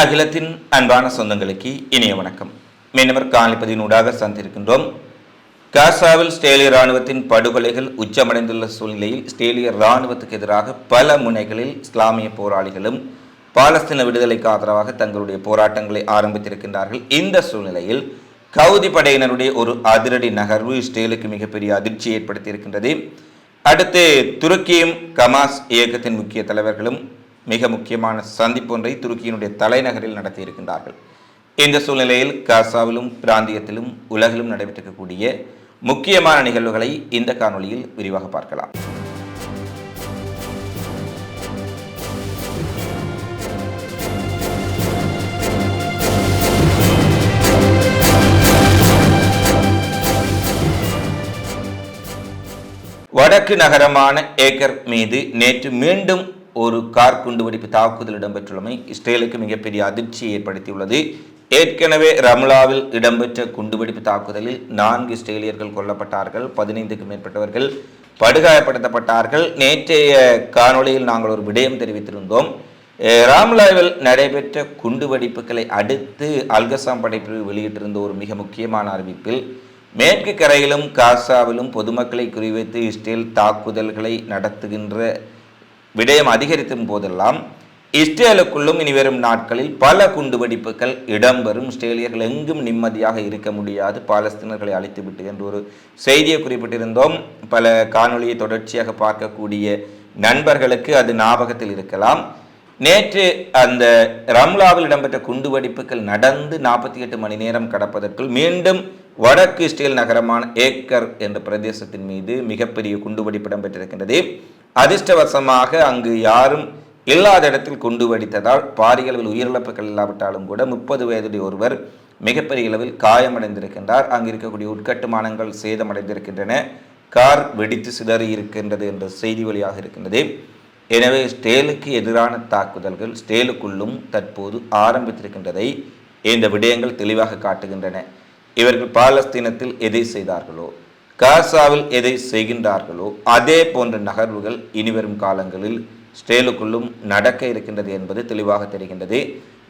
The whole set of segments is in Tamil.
அகிலத்தின் அன்பான சொந்தங்களுக்கு இனிய வணக்கம். மீனவர் காலிப்பதினூடாக சந்திருக்கின்றோம் காசாவில் ஸ்டேலிய இராணுவத்தின் படுகொலைகள் உச்சமடைந்துள்ள சூழ்நிலையில் ஸ்டேலிய இராணுவத்துக்கு எதிராக பல முனைகளில் இஸ்லாமிய போராளிகளும் பாலஸ்தீன விடுதலைக்கு ஆதரவாக தங்களுடைய போராட்டங்களை ஆரம்பித்திருக்கின்றார்கள். இந்த சூழ்நிலையில் கவுதி படையினருடைய ஒரு அதிரடி நகர்வு இஸ்ரேலுக்கு மிகப்பெரிய அதிர்ச்சியை ஏற்படுத்தியிருக்கின்றது. அடுத்து துருக்கியும் கமாஸ் இயக்கத்தின் முக்கிய தலைவர்களும் மிக முக்கியமான சந்திப்பு ஒன்றை துருக்கியினுடைய தலைநகரில் நடத்தியிருக்கின்றார்கள். இந்த சூழ்நிலையில் காசாவிலும் பிராந்தியத்திலும் உலகிலும் நடைபெற்றிருக்கக்கூடிய முக்கியமான நிகழ்வுகளை இந்த காணொளியில் விரிவாக பார்க்கலாம். வடக்கு நகரமான ஏக்கர் மீது நேற்று மீண்டும் ஒரு கார் குண்டுவெடிப்பு தாக்குதல் இடம்பெற்றுள்ளமை இஸ்ரேலுக்கு மிகப்பெரிய அதிர்ச்சியை ஏற்படுத்தியுள்ளது. ஏற்கனவே ரம்லாவில் இடம்பெற்ற குண்டுவெடிப்பு தாக்குதலில் நான்கு இஸ்ரேலியர்கள் கொல்லப்பட்டார்கள் பதினைந்துக்கும் மேற்பட்டவர்கள் படுகாயப்படுத்தப்பட்டார்கள். நேற்றைய காணொளியில் நாங்கள் ஒரு விடயம் தெரிவித்திருந்தோம். ராம்லாவில் நடைபெற்ற குண்டுவெடிப்புகளை அடுத்து அல்கசாம் படைப்பிரிவு வெளியிட்டிருந்த ஒரு மிக முக்கியமான அறிவிப்பில் மேற்கு கரையிலும் காசாவிலும் பொதுமக்களை குறிவைத்து இஸ்ரேல் தாக்குதல்களை நடத்துகின்ற விடயம் அதிகரித்தும் போதெல்லாம் இஸ்ரேலுக்குள்ளும் இனி வரும் நாட்களில் பல குண்டுவெடிப்புகள் இடம்பெறும். இஸ்ரேலியர்கள் எங்கும் நிம்மதியாக இருக்க முடியாது. பாலஸ்தீனர்களை அழைத்துவிட்டு என்று ஒரு செய்தியை குறிப்பிட்டிருந்தோம். பல காணொளியை தொடர்ச்சியாக பார்க்கக்கூடிய நண்பர்களுக்கு அது ஞாபகத்தில் இருக்கலாம். நேற்று அந்த ரம்லாவில் இடம்பெற்ற குண்டுவெடிப்புகள் நடந்து நாற்பத்தி எட்டு மணி நேரம் கடப்பதற்குள் மீண்டும் வடக்கு இஸ்ரேல் நகரமான ஏக்கர் என்ற பிரதேசத்தின் மீது மிகப்பெரிய குண்டுவெடிப்பு இடம்பெற்றிருக்கின்றது. அதிர்ஷ்டவசமாக அங்கு யாரும் இல்லாத இடத்தில் குண்டு வெடித்ததால் பாரிய அளவில் உயிரிழப்புகள் இல்லாவிட்டாலும் கூட முப்பது வயதுடைய ஒருவர் மிகப்பெரிய அளவில் காயமடைந்திருக்கின்றார். அங்கு இருக்கக்கூடிய உட்கட்டுமானங்கள் சேதமடைந்திருக்கின்றன. கார் வெடித்து சிதறி இருக்கின்றது என்ற செய்தி வழியாக இருக்கின்றது. எனவே ஸ்டேலுக்கு எதிரான தாக்குதல்கள் ஸ்டேலுக்குள்ளும் தற்போது ஆரம்பித்திருக்கின்றதை இந்த விடயங்கள் தெளிவாக காட்டுகின்றன. இவர்கள் பாலஸ்தீனத்தில் எதை செய்தார்களோ காசாவில் எதை செய்கின்றார்களோ அதே போன்ற நகர்வுகள் இனிவரும் காலங்களில் ஸ்டேலுக்குள்ளும் நடக்க இருக்கின்றது என்பது தெளிவாக தெரிகின்றது.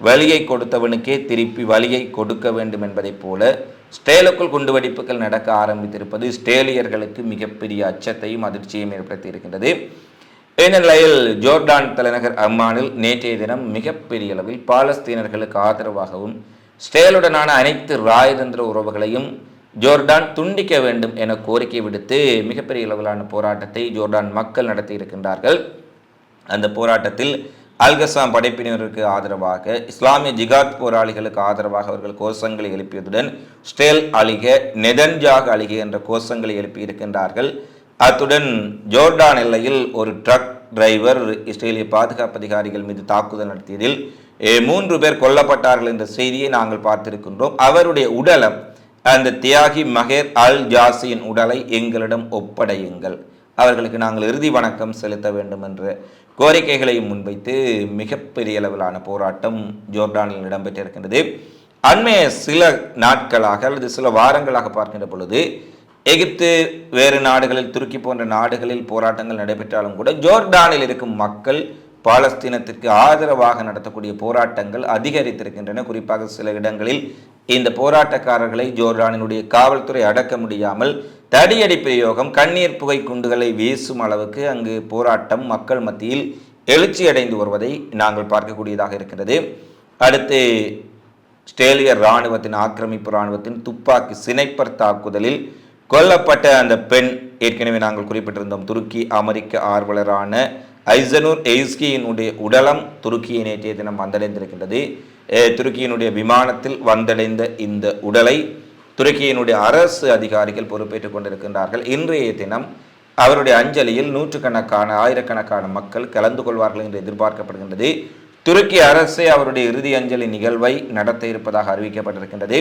வலியை கொடுத்தவனுக்கே திருப்பி வலியை கொடுக்க வேண்டும் என்பதைப் போல ஸ்டேலுக்குள் குண்டுவெடிப்புகள் நடக்க ஆரம்பித்திருப்பது ஸ்டேலியர்களுக்கு மிகப்பெரிய அச்சத்தையும் அதிர்ச்சியையும் ஏற்படுத்தி இருக்கின்றது. இந்த நிலையில் ஜோர்டான் தலைநகர் அம்மானில் நேற்றைய தினம் மிகப்பெரிய அளவில் பாலஸ்தீனர்களுக்கு ஆதரவாகவும் ஸ்டேலுடனான அனைத்து ராயதந்திர உறவுகளையும் ஜோர்டான் துண்டிக்க வேண்டும் என கோரிக்கை விடுத்து மிகப்பெரிய அளவிலான போராட்டத்தை ஜோர்டான் மக்கள் நடத்தி இருக்கின்றார்கள். அந்த போராட்டத்தில் அல்கசாம் படைப்பினருக்கு ஆதரவாக இஸ்லாமிய ஜிகாத் போராளிகளுக்கு ஆதரவாக அவர்கள் கோஷங்களை எழுப்பியதுடன் ஸ்டேல் அழிக நெதன்ஜாக் அழிக என்ற கோஷங்களை எழுப்பியிருக்கின்றார்கள் அத்துடன் ஜோர்டான் எல்லையில் ஒரு ட்ரக் டிரைவர் இஸ்ரேலிய பாதுகாப்பு அதிகாரிகள் மீது தாக்குதல் நடத்தியதில் மூன்று பேர் கொல்லப்பட்டார்கள் என்ற செய்தியை நாங்கள் பார்த்திருக்கின்றோம். அவருடைய உடலம் அந்த தியாகி மகேர் அல் ஜாசியின் உடலை எங்களிடம் ஒப்படையுங்கள். அவர்களுக்கு நாங்கள் இறுதி வணக்கம் செலுத்த வேண்டும் என்ற கோரிக்கைகளையும் முன்வைத்து மிகப்பெரிய அளவிலான போராட்டம் ஜோர்டானில் இடம்பெற்றிருக்கின்றது. அண்மைய சில நாட்களாக அல்லது சில வாரங்களாக பார்க்கின்ற பொழுது எகிப்து வேறு நாடுகளில் துருக்கி போன்ற நாடுகளில் போராட்டங்கள் நடைபெற்றாலும் கூட ஜோர்டானில் இருக்கும் மக்கள் பாலஸ்தீனத்திற்கு ஆதரவாக நடத்தக்கூடிய போராட்டங்கள் அதிகரித்திருக்கின்றன. குறிப்பாக சில இடங்களில் இந்த போராட்டக்காரர்களை ஜோர்டானினுடைய காவல்துறை அடக்க முடியாமல் தடியடி பிரயோகம் கண்ணீர் புகை குண்டுகளை வீசும் அளவுக்கு அங்கு போராட்டம் மக்கள் மத்தியில் எழுச்சி அடைந்து வருவதை நாங்கள் பார்க்கக்கூடியதாக இருக்கிறது. அடுத்து ஸ்டேலிய இராணுவத்தின் ஆக்கிரமிப்பு இராணுவத்தின் துப்பாக்கி சினைப்பர் தாக்குதலில் கொல்லப்பட்ட அந்த பெண் ஏற்கனவே நாங்கள் குறிப்பிட்டிருந்தோம். துருக்கி அமெரிக்க ஆர்வலரான ஐசனூர் எய்ஸ்கியினுடைய உடலம் துருக்கியை நேற்றைய தினம் வந்தடைந்திருக்கின்றது. துருக்கியினுடைய விமானத்தில் வந்தடைந்த இந்த உடலை துருக்கியினுடைய அரசு அதிகாரிகள் பொறுப்பேற்றுக் கொண்டிருக்கின்றார்கள். இன்றைய தினம் அவருடைய அஞ்சலியில் நூற்றுக்கணக்கான ஆயிரக்கணக்கான மக்கள் கலந்து கொள்வார்கள் என்று எதிர்பார்க்கப்படுகின்றது. துருக்கி அரசே அவருடைய இறுதி அஞ்சலி நிகழ்வை நடத்த இருப்பதாக அறிவிக்கப்பட்டிருக்கின்றது.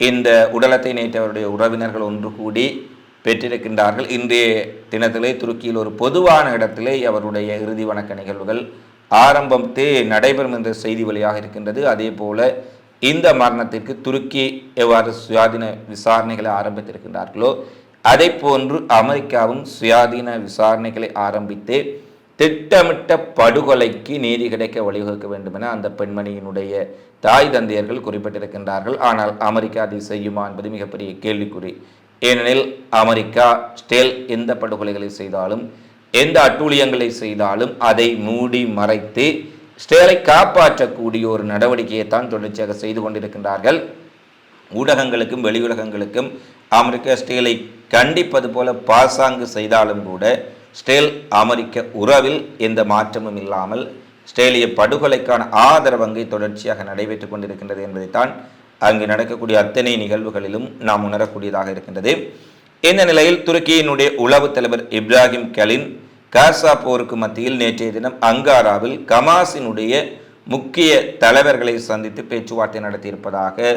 இந்த உடலத்தை நேற்று அவருடைய உறவினர்கள் ஒன்று கூடி பெற்றிருக்கின்றார்கள். இன்றைய தினத்திலே துருக்கியில் ஒரு பொதுவான இடத்திலே அவருடைய இறுதி வணக்க நிகழ்வுகள் ஆரம்பத்தே நடைபெறும் என்ற செய்தி வழியாக இருக்கின்றது. அதே போல இந்த மரணத்திற்கு துருக்கி எவ்வாறு சுயாதீன விசாரணைகளை ஆரம்பித்திருக்கின்றார்களோ அதை போன்று அமெரிக்காவும் சுயாதீன விசாரணைகளை ஆரம்பித்து திட்டமிட்ட படுகொலைக்கு நீதி கிடைக்க வழிவகுக்க வேண்டும் என அந்த பெண்மணியினுடைய தாய் தந்தையர்கள் குறிப்பிட்டிருக்கின்றார்கள். ஆனால் அமெரிக்கா அதை செய்யுமா என்பது மிகப்பெரிய கேள்விக்குறி. ஏனெனில் அமெரிக்கா ஸ்டேல் எந்த படுகொலைகளை செய்தாலும் எந்த அட்டூழியங்களை செய்தாலும் அதை மூடி மறைத்து ஸ்டேலை காப்பாற்றக்கூடிய ஒரு நடவடிக்கையை தான் தொடர்ச்சியாக செய்து கொண்டிருக்கின்றார்கள். ஊடகங்களுக்கும் வெளியுலகங்களுக்கும் அமெரிக்க ஸ்டேலை கண்டிப்பது போல பாசாங்கு செய்தாலும் கூட ஸ்டேல் அமெரிக்க உறவில் எந்த மாற்றமும் இல்லாமல் ஸ்டேலிய படுகொலைக்கான ஆதரவங்கை தொடர்ச்சியாக நடைபெற்றுக் கொண்டிருக்கின்றது என்பதைத்தான் அங்கு நடக்கக்கூடிய அத்தனை நிகழ்வுகளிலும் நாம் உணரக்கூடியதாக இருக்கின்றது. இந்த நிலையில் துருக்கியினுடைய உளவு தலைவர் இப்ராஹிம் கலின் காசா போருக்கு மத்தியில் நேற்றைய தினம் அங்காராவில் கமாஸினுடைய முக்கிய தலைவர்களை சந்தித்து பேச்சுவார்த்தை நடத்தியிருப்பதாக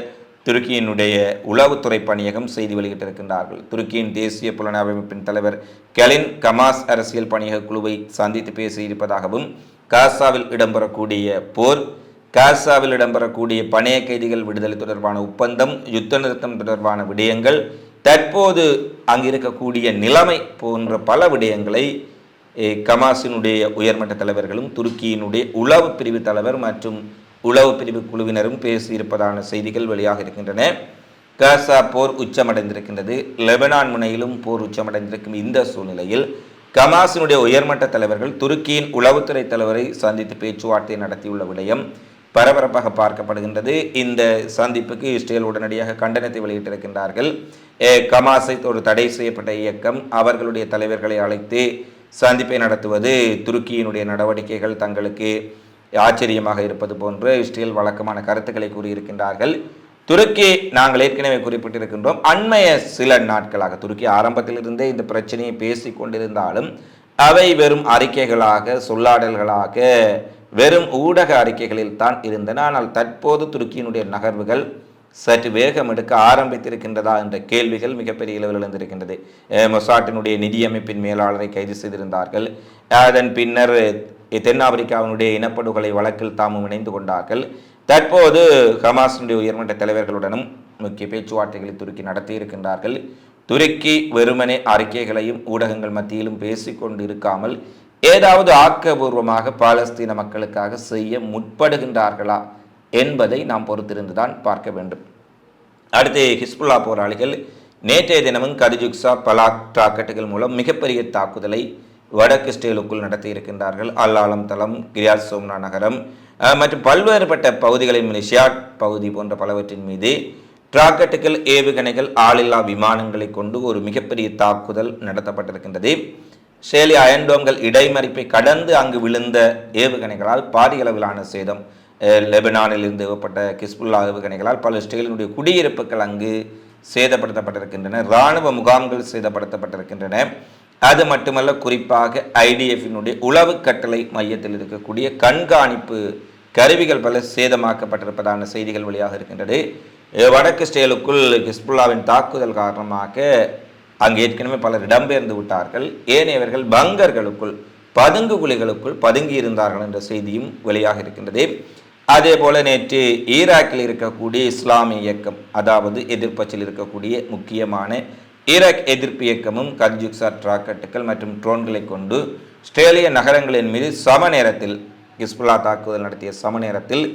துருக்கியினுடைய உளவுத்துறை பணியகம் செய்தி வெளியிட்டிருக்கின்றார்கள். துருக்கியின் தேசிய புலனாய்வு அமைப்பின் தலைவர் கெலின் கமாஸ் அரசியல் பணியக குழுவை சந்தித்து பேசியிருப்பதாகவும் காசாவில் இடம்பெறக்கூடிய போர் காசாவில் இடம்பெறக்கூடிய பணைய கைதிகள் விடுதலை தொடர்பான ஒப்பந்தம் யுத்த நிறுத்தம் தொடர்பான விடயங்கள் தற்போது அங்கு இருக்கக்கூடிய நிலைமை போன்ற பல விடயங்களை கமாஸினுடைய உயர்மட்ட தலைவர்களும் துருக்கியினுடைய உளவு பிரிவு தலைவர் மற்றும் உளவு பிரிவு குழுவினரும் பேசியிருப்பதான செய்திகள் வெளியாக இருக்கின்றன. காசா போர் உச்சமடைந்திருக்கின்றது. லெபனான் முனையிலும் போர் உச்சமடைந்திருக்கும் இந்த சூழ்நிலையில் கமாஸினுடைய உயர்மட்ட தலைவர்கள் துருக்கியின் உளவுத்துறை தலைவரை சந்தித்து பேச்சுவார்த்தை நடத்தியுள்ள விடயம் பரபரப்பாக பார்க்கப்படுகின்றது. இந்த சந்திப்புக்கு இஸ்ரேல் உடனடியாக கண்டனத்தை வெளியிட்டிருக்கின்றார்கள். கமாசை ஒரு தடை செய்யப்பட்ட இயக்கம் அவர்களுடைய தலைவர்களை அழைத்து சந்திப்பை நடத்துவது துருக்கியினுடைய நடவடிக்கைகள் தங்களுக்கு ஆச்சரியமாக இருப்பது போன்று இஸ்ரேல் வழக்கமான கருத்துக்களை கூறியிருக்கின்றார்கள். துருக்கி நாங்கள் ஏற்கனவே குறிப்பிட்டிருக்கின்றோம் அண்மைய சில நாட்களாக துருக்கி ஆரம்பத்திலிருந்தே இந்த பிரச்சனையை பேசி கொண்டிருந்தாலும் அவை வெறும் அறிக்கைகளாக சொல்லாடல்களாக வெறும் ஊடக அறிக்கைகளில் தான் இருந்தன. ஆனால் தற்போது துருக்கியினுடைய நகர்வுகள் சற்று வேகம் எடுக்க ஆரம்பித்திருக்கின்றதா என்ற கேள்விகள் மிகப்பெரிய அளவில் எழுந்திருக்கின்றது. மொசாட்டினுடைய நிதியமைப்பின் மேலாளரை கைது செய்திருந்தார்கள். அதன் பின்னர் தென்னாப்பிரிக்காவினுடைய இனப்படுகொலை வழக்கில் தாமும் இணைந்து கொண்டார்கள். தற்போது ஹமாஸினுடைய உயர்மட்ட தலைவர்களுடனும் முக்கிய பேச்சுவார்த்தைகளை துருக்கி நடத்தியிருக்கின்றார்கள் துருக்கி வெறுமனே அறிக்கைகளையும் ஊடகங்கள் மத்தியிலும் பேசிக்கொண்டு இருக்காமல் ஏதாவது ஆக்கபூர்வமாக பாலஸ்தீன மக்களுக்காக செய்ய முற்படுகின்றார்களா என்பதை நாம் பொறுத்திருந்துதான் பார்க்க வேண்டும். அடுத்து ஹிஸ்புல்லா போராளிகள் நேற்றைய தினமும் கதிஜுக்ஸா பலாக் ராக்கெட்டுகள் மூலம் மிகப்பெரிய தாக்குதலை வடக்கு ஸ்டேலுக்குள் நடத்தியிருக்கின்றார்கள். அல்லாலம் தளம் கிரியாஸ் சோம்னா நகரம் மற்றும் பல்வேறுபட்ட பகுதிகளின் ஷியாட் பகுதி போன்ற பலவற்றின் மீது ராக்கெட்டுகள் ஏவுகணைகள் ஆளில்லா விமானங்களை கொண்டு ஒரு மிகப்பெரிய தாக்குதல் நடத்தப்பட்டிருக்கின்றது. ஷேலி அயன்டோம்கள் இடைமறிப்பை கடந்து அங்கு விழுந்த ஏவுகணைகளால் பாதியளவிலான சேதம் லெபனானில் இருந்து ஏவப்பட்ட கிஸ்புல்லா ஏவுகணைகளால் பல ஸ்டேலினுடைய குடியிருப்புகள் அங்கு சேதப்படுத்தப்பட்டிருக்கின்றன. இராணுவ முகாம்கள் சேதப்படுத்தப்பட்டிருக்கின்றன. அது மட்டுமல்ல குறிப்பாக ஐடிஎஃபினுடைய உளவு கட்டளை மையத்தில் இருக்கக்கூடிய கண்காணிப்பு கருவிகள் பல சேதமாக்கப்பட்டிருப்பதான செய்திகள் வழியாக இருக்கின்றது. வடக்கு ஸ்டேலுக்குள் ஹிஸ்புல்லாவின் தாக்குதல் காரணமாக அங்கு ஏற்கனவே பலர் இடம்பெயர்ந்து விட்டார்கள். ஏனையவர்கள் பங்கர்களுக்குள் பதுங்கு குழிகளுக்குள் பதுங்கி இருந்தார்கள் என்ற செய்தியும் வெளியாக இருக்கின்றது. அதே போல நேற்று ஈராக்கில் இருக்கக்கூடிய இஸ்லாமிய இயக்கம் அதாவது எதிர்ப்பச்சில் இருக்கக்கூடிய முக்கியமான ஈராக் எதிர்ப்பு இயக்கமும் கல்ஜுக்சாட் ராக்கெட்டுகள் மற்றும் ட்ரோன்களை கொண்டு ஆஸ்திரேலிய நகரங்களின் மீது சம நேரத்தில் ஹிஸ்புல்லா தாக்குதல் நடத்திய சம நேரத்தில்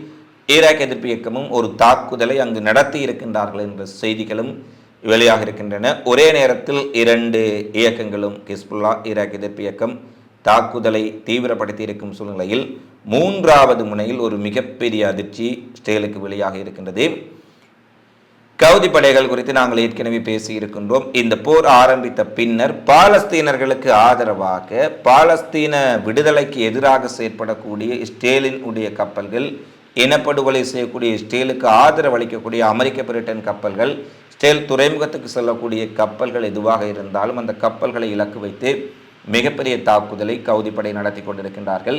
ஈராக் எதிர்ப்பு இயக்கமும் ஒரு தாக்குதலை அங்கு நடத்தி இருக்கின்றார்கள் என்ற செய்திகளும் வெளியாக இருக்கின்றன ஒரே நேரத்தில் இரண்டு இயக்கங்களும் ஹிஸ்புல்லா ஈராக் எதிர்ப்பு இயக்கம் தாக்குதலை தீவிரப்படுத்தி இருக்கும் சூழ்நிலையில் மூன்றாவது முனையில் ஒரு மிகப்பெரிய அதிர்ச்சி ஸ்டேலுக்கு வெளியாக இருக்கின்றது. கவுதி படைகள் குறித்து நாங்கள் ஏற்கனவே பேசியிருக்கின்றோம். இந்த போர் ஆரம்பித்த பின்னர் பாலஸ்தீனர்களுக்கு ஆதரவாக பாலஸ்தீன விடுதலைக்கு எதிராக செயற்படக்கூடிய ஸ்டேலின் உடைய கப்பல்கள் இனப்படுகொலை செய்யக்கூடிய ஸ்டேலுக்கு ஆதரவு அளிக்கக்கூடிய அமெரிக்க பிரிட்டன் கப்பல்கள் ஸ்டேல் துறைமுகத்துக்கு செல்லக்கூடிய கப்பல்கள் எதுவாக இருந்தாலும் அந்த கப்பல்களை இலக்கு வைத்து மிகப்பெரிய தாக்குதலை கவுதிப்படை நடத்தி கொண்டிருக்கின்றார்கள்.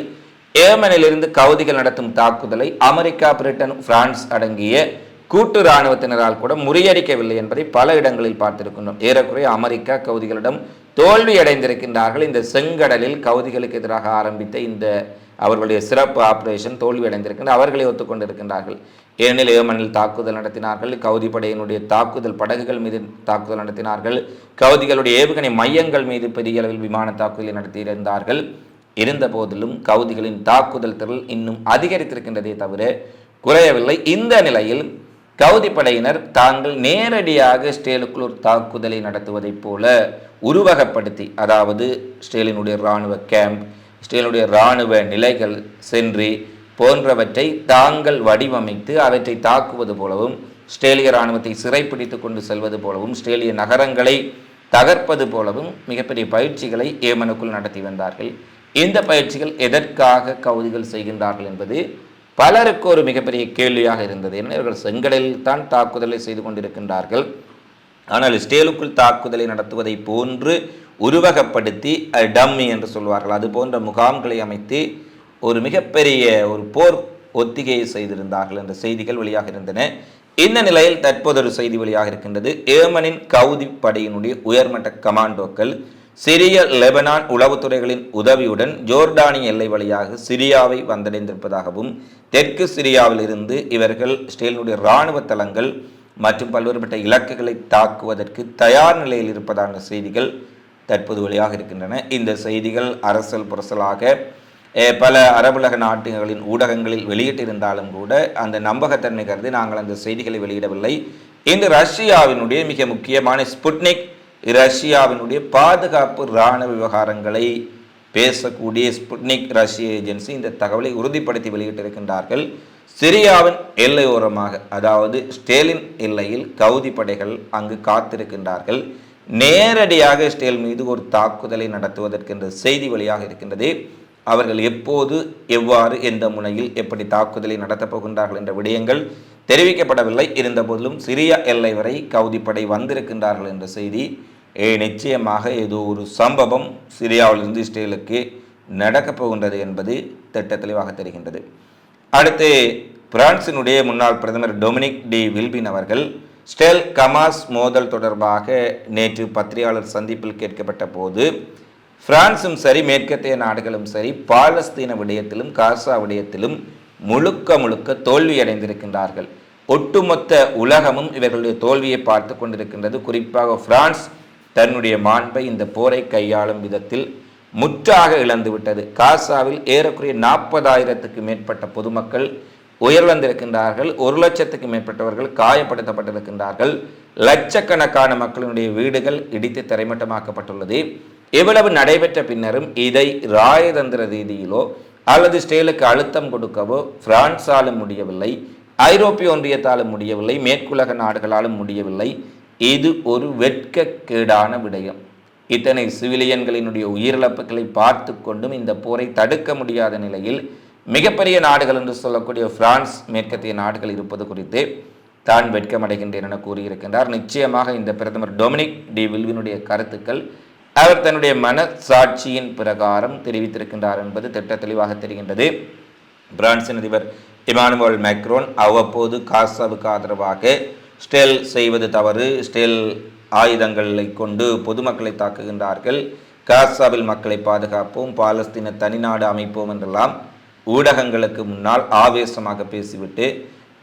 ஏமனிலிருந்து கவுதிகள் நடத்தும் தாக்குதலை அமெரிக்கா பிரிட்டன் பிரான்ஸ் அடங்கிய கூட்டு இராணுவத்தினரால் கூட முறியடிக்கவில்லை என்பதை பல இடங்களில் பார்த்திருக்கின்றோம். ஏறக்குறைய அமெரிக்கா கவுதிகளிடம் தோல்வி அடைந்திருக்கின்றார்கள் இந்த செங்கடலில் கவுதிகளுக்கு எதிராக ஆரம்பித்த இந்த அவர்களுடைய சிறப்பு ஆபரேஷன் தோல்வி அடைந்திருக்கின்ற அவர்களை ஒத்துக்கொண்டிருக்கின்றார்கள். ஏனெனில் ஏமனில் தாக்குதல் நடத்தினார்கள் கவுதி படையினுடைய தாக்குதல் படகுகள் மீது தாக்குதல் நடத்தினார்கள் கவுதிகளுடைய ஏவுகணை மையங்கள் மீது பெரிய அளவில் விமான தாக்குதலை நடத்தியிருந்தார்கள். இருந்த போதிலும் கவுதிகளின் தாக்குதல் திறல் இன்னும் அதிகரித்திருக்கின்றதே தவிர குறையவில்லை. இந்த நிலையில் கவுதி படையினர் தாங்கள் நேரடியாக ஸ்டேலுக்குள் ஒரு தாக்குதலை நடத்துவதைப் போல உருவகப்படுத்தி அதாவது ஸ்டேலினுடைய இராணுவ கேம்ப் ஸ்டேலினுடைய இராணுவ நிலைகள் சென்று போன்றவற்றை தாங்கள் வடிவமைத்து அவற்றை தாக்குவது போலவும் ஸ்டேலிய இராணுவத்தை சிறைப்பிடித்து கொண்டு செல்வது போலவும் ஸ்டேலிய நகரங்களை தகர்ப்பது போலவும் மிகப்பெரிய பயிற்சிகளை ஏமனுக்குள் நடத்தி வந்தார்கள். இந்த பயிற்சிகள் எதற்காக கவுதிகள் செய்கின்றார்கள் என்பது பலருக்கு ஒரு மிகப்பெரிய கேள்வியாக இருந்தது. ஏன்னா இவர்கள் செங்கடலில் தான் தாக்குதலை செய்து கொண்டிருக்கின்றார்கள். ஆனால் ஸ்டேலுக்குள் தாக்குதலை நடத்துவதை போன்று உருவகப்படுத்தி டம்மி என்று சொல்வார்கள். அது போன்ற முகாம்களை அமைத்து ஒரு மிகப்பெரிய ஒரு போர் ஒத்திகையை செய்திருந்தார்கள் என்ற செய்திகள் வெளியாக இருந்தன. இந்த நிலையில் தற்போது ஒரு செய்தி வெளியாக இருக்கின்றது. ஏமனின் கவுதி படையினுடைய உயர்மட்ட கமாண்டோக்கள் சிரிய லெபனான் உளவுத்துறைகளின் உதவியுடன் ஜோர்டானிய எல்லை வழியாக சிரியாவை வந்தடைந்திருப்பதாகவும் தெற்கு சிரியாவிலிருந்து இவர்கள் ஸ்டேலினுடைய இராணுவ தளங்கள் மற்றும் பல்வேறுபட்ட இலக்குகளை தாக்குவதற்கு தயார் நிலையில் இருப்பதான செய்திகள் தற்போது வழியாக இருக்கின்றன. இந்த செய்திகள் அரசல் புரசலாக பல அரபுலக நாட்டுகளின் ஊடகங்களில் வெளியிட்டிருந்தாலும் கூட அந்த நம்பகத்தன்மை கருதி நாங்கள் அந்த செய்திகளை வெளியிடவில்லை. இன்று ரஷ்யாவினுடைய மிக முக்கியமான ஸ்புட்னிக் ரஷ்யாவினுடைய பாதுகாப்பு இராணுவ விவகாரங்களை பேசக்கூடிய ஸ்புட்னிக் ரஷ்ய ஏஜென்சி இந்த தகவலை உறுதிப்படுத்தி வெளியிட்டிருக்கின்றார்கள். சிரியாவின் எல்லையோரமாக அதாவது ஸ்டேலின் எல்லையில் கவுதி படைகள் அங்கு காத்திருக்கின்றார்கள். நேரடியாக ஸ்டேல் மீது ஒரு தாக்குதலை நடத்துவதற்கென்ற செய்தி வழியாக இருக்கின்றது. அவர்கள் எப்போது எவ்வாறு எந்த முனையில் எப்படி தாக்குதலை நடத்தப் போகின்றார்கள் என்ற விடயங்கள் தெரிவிக்கப்படவில்லை. இருந்தபோதிலும் சிரியா எல்லை வரை கவுதிப்படை வந்திருக்கின்றார்கள் என்ற செய்தி. ஏ, நிச்சயமாக ஏதோ ஒரு சம்பவம் சிரியாவிலிருந்து இஸ்ரேலுக்கு நடக்கப் போகின்றது என்பது திட்ட தெளிவாக தெரிகின்றது. அடுத்து பிரான்சினுடைய முன்னாள் பிரதமர் டொமினிக் டி வில்பின் அவர்கள் ஸ்டெல் கமாஸ் மோதல் தொடர்பாக நேற்று பத்திரிகையாளர் சந்திப்பில் கேட்கப்பட்ட போது பிரான்சும் சரி மேற்கத்திய நாடுகளும் சரி பாலஸ்தீன விடயத்திலும் காசா விடயத்திலும் முழுக்க முழுக்க தோல்வியடைந்திருக்கின்றார்கள். ஒட்டுமொத்த உலகமும் இவர்களுடைய தோல்வியை பார்த்து கொண்டிருக்கின்றது. குறிப்பாக பிரான்ஸ் தன்னுடைய மாண்பை இந்த போரை கையாளும் விதத்தில் முற்றாக இழந்துவிட்டது. காசாவில் ஏறக்குறைய நாற்பதாயிரத்துக்கு மேற்பட்ட பொதுமக்கள் உயிரிழந்திருக்கின்றார்கள் ஒரு லட்சத்துக்கு மேற்பட்டவர்கள் காயப்படுத்தப்பட்டிருக்கின்றார்கள். லட்சக்கணக்கான மக்களினுடைய வீடுகள் இடித்து தரைமட்டமாக்கப்பட்டுள்ளது. இவ்வளவு நடைபெற்ற பின்னரும் இதை ராயதந்திர ரீதியிலோ அல்லது ஸ்டேலுக்கு அழுத்தம் கொடுக்கவோ பிரான்ஸாலும் முடியவில்லை ஐரோப்பிய ஒன்றியத்தாலும் முடியவில்லை மேற்குலக நாடுகளாலும் முடியவில்லை. இது ஒரு வெட்கக்கேடான விடயம். இத்தனை சிவிலியன்களினுடைய உயிரிழப்புகளை பார்த்து கொண்டும் இந்த போரை தடுக்க முடியாத நிலையில் மிகப்பெரிய நாடுகள் என்று சொல்லக்கூடிய பிரான்ஸ் மேற்கத்திய நாடுகள் இருப்பது குறித்து தான் வெட்கமடைகின்றேன் என கூறியிருக்கின்றார். நிச்சயமாக இந்த பிரதமர் டொமினிக் டி வில்வினுடைய கருத்துக்கள் அவர் தன்னுடைய மனசாட்சியின் பிரகாரம் தெரிவித்திருக்கின்றார் என்பது திட்ட தெளிவாக தெரிகின்றது. பிரான்சின் அதிபர் இமானுவல் மேக்ரோன் அவ்வப்போது காசாவுக்கு ஆதரவாக ஸ்டெல் செய்வது தவறு. ஸ்டெல் ஆயுதங்களை கொண்டு பொதுமக்களை தாக்குகின்றார்கள். காசாவில் மக்களை பாதுகாப்போம். பாலஸ்தீன தனிநாடு அமைப்போம் என்றெல்லாம் ஊடகங்களுக்கு முன்னால் ஆவேசமாக பேசிவிட்டு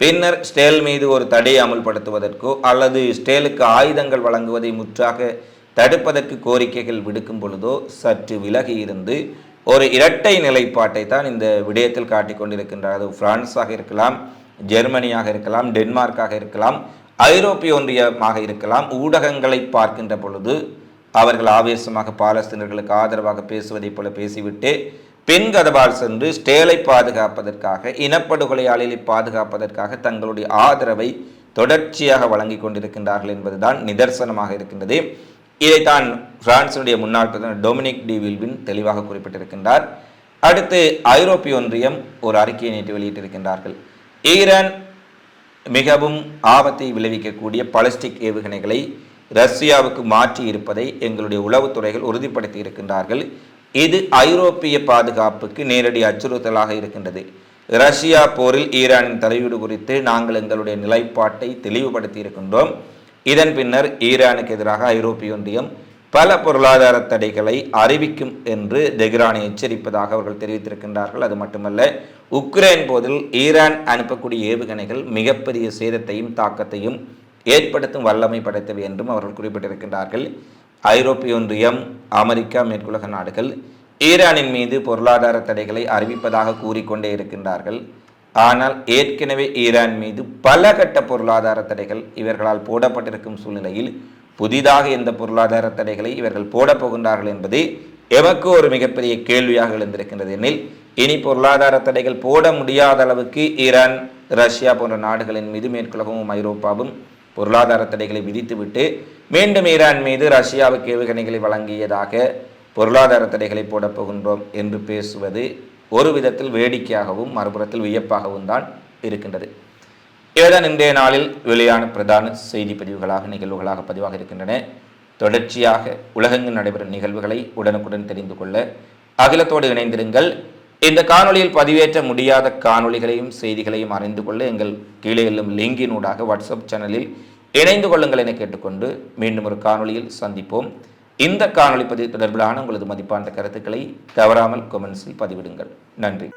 பின்னர் ஸ்டேல் மீது ஒரு தடையை அமல்படுத்துவதற்கோ அல்லது ஸ்டேலுக்கு ஆயுதங்கள் வழங்குவதை முற்றாக தடுப்பதற்கு கோரிக்கைகள் விடுக்கும் பொழுதோ சற்று விலகி இருந்து ஒரு இரட்டை நிலைப்பாட்டை தான் இந்த விடயத்தில் காட்டிக் கொண்டிருக்கின்றார். அது பிரான்ஸாக இருக்கலாம் ஜெர்மனியாக இருக்கலாம் டென்மார்க்காக இருக்கலாம் ஐரோப்பிய ஒன்றியமாக இருக்கலாம். ஊடகங்களை பார்க்கின்ற பொழுது அவர்கள் ஆவேசமாக பாலஸ்தீனர்களுக்கு ஆதரவாக பேசுவதைப் போல பேசிவிட்டு பெண் கதவால் சென்று ஸ்டேலை பாதுகாப்பதற்காக இனப்படுகொலையாளிகளை பாதுகாப்பதற்காக தங்களுடைய ஆதரவை தொடர்ச்சியாக வழங்கி கொண்டிருக்கின்றார்கள் என்பதுதான் நிதர்சனமாக இருக்கின்றது. இதைத்தான் பிரான்சினுடைய முன்னாள் பிரதமர் டொமினிக் டி வில்வின் தெளிவாக குறிப்பிட்டிருக்கின்றார். அடுத்து ஐரோப்பிய ஒன்றியம் ஒரு அறிக்கையை நேற்று வெளியிட்டிருக்கின்றார்கள். ஈரான் மிகவும் ஆபத்தை விளைவிக்கக்கூடிய பலஸ்டிக் ஏவுகணைகளை ரஷ்யாவுக்கு மாற்றி இருப்பதை எங்களுடைய உளவுத்துறைகள் உறுதிப்படுத்தி இருக்கின்றார்கள் இது ஐரோப்பிய பாதுகாப்புக்கு நேரடி அச்சுறுத்தலாக இருக்கின்றது. ரஷ்யா போரில் ஈரானின் தலையீடு குறித்து நாங்கள் எங்களுடைய நிலைப்பாட்டை தெளிவுபடுத்தி இருக்கின்றோம் இதன் பின்னர் ஈரானுக்கு எதிராக ஐரோப்பிய ஒன்றியம் பல பொருளாதார தடைகளை அறிவிக்கும் என்று தெஹ்ரானை எச்சரிப்பதாக அவர்கள் தெரிவித்திருக்கின்றார்கள். அது மட்டுமல்ல உக்ரைன் போதில் ஈரான் அனுப்பக்கூடிய ஏவுகணைகள் மிகப்பெரிய சேதத்தையும் தாக்கத்தையும் ஏற்படுத்தும் வல்லமை படைத்தவை என்றும் அவர்கள் குறிப்பிட்டிருக்கின்றார்கள். ஐரோப்பிய ஒன்றியம் அமெரிக்கா மேற்குலக நாடுகள் ஈரானின் மீது பொருளாதார தடைகளை அறிவிப்பதாக கூறிக்கொண்டே இருக்கின்றார்கள். ஆனால் ஏற்கனவே ஈரான் மீது பல கட்ட பொருளாதார தடைகள் இவர்களால் போடப்பட்டிருக்கும் சூழ்நிலையில் புதிதாக எந்த பொருளாதார தடைகளை இவர்கள் போடப் போகின்றார்கள் என்பது எமக்கு ஒரு மிகப்பெரிய கேள்வியாக எழுந்திருக்கின்றது எனில் இனி பொருளாதார தடைகள் போட முடியாத அளவுக்கு ஈரான் ரஷ்யா போன்ற நாடுகளின் மீது மேற்குலகமும் ஐரோப்பாவும் பொருளாதார தடைகளை விதித்துவிட்டு மீண்டும் ஈரான் மீது ரஷ்யாவுக்கு ஏவுகணைகளை வழங்கியதாக பொருளாதார தடைகளை போடப் போகின்றோம் என்று பேசுவது ஒரு விதத்தில் வேடிக்கையாகவும் மறுபுறத்தில் வியப்பாகவும் தான் இருக்கின்றது. இவைதான் இன்றைய நாளில் வெளியான பிரதான செய்தி பதிவுகளாக நிகழ்வுகளாக பதிவாக இருக்கின்றன. தொடர்ச்சியாக உலகெங்கும் நடைபெறும் நிகழ்வுகளை உடனுக்குடன் தெரிந்து கொள்ள அகிலத்தோடு இணைந்திருங்கள். இந்த காணொளியில் பதிவேற்ற முடியாத காணொளிகளையும் செய்திகளையும் அறிந்து கொள்ள எங்கள் கீழே எழும் லிங்கினூடாக வாட்ஸ்அப் சேனலில் இணைந்து கொள்ளுங்கள் என கேட்டுக்கொண்டு மீண்டும் ஒரு காணொளியில் சந்திப்போம். இந்த காணொளி பதிவு தொடர்பிலான உங்களது மதிப்பான கருத்துக்களை தவறாமல் கொமெண்ட்ஸில் பதிவிடுங்கள். நன்றி.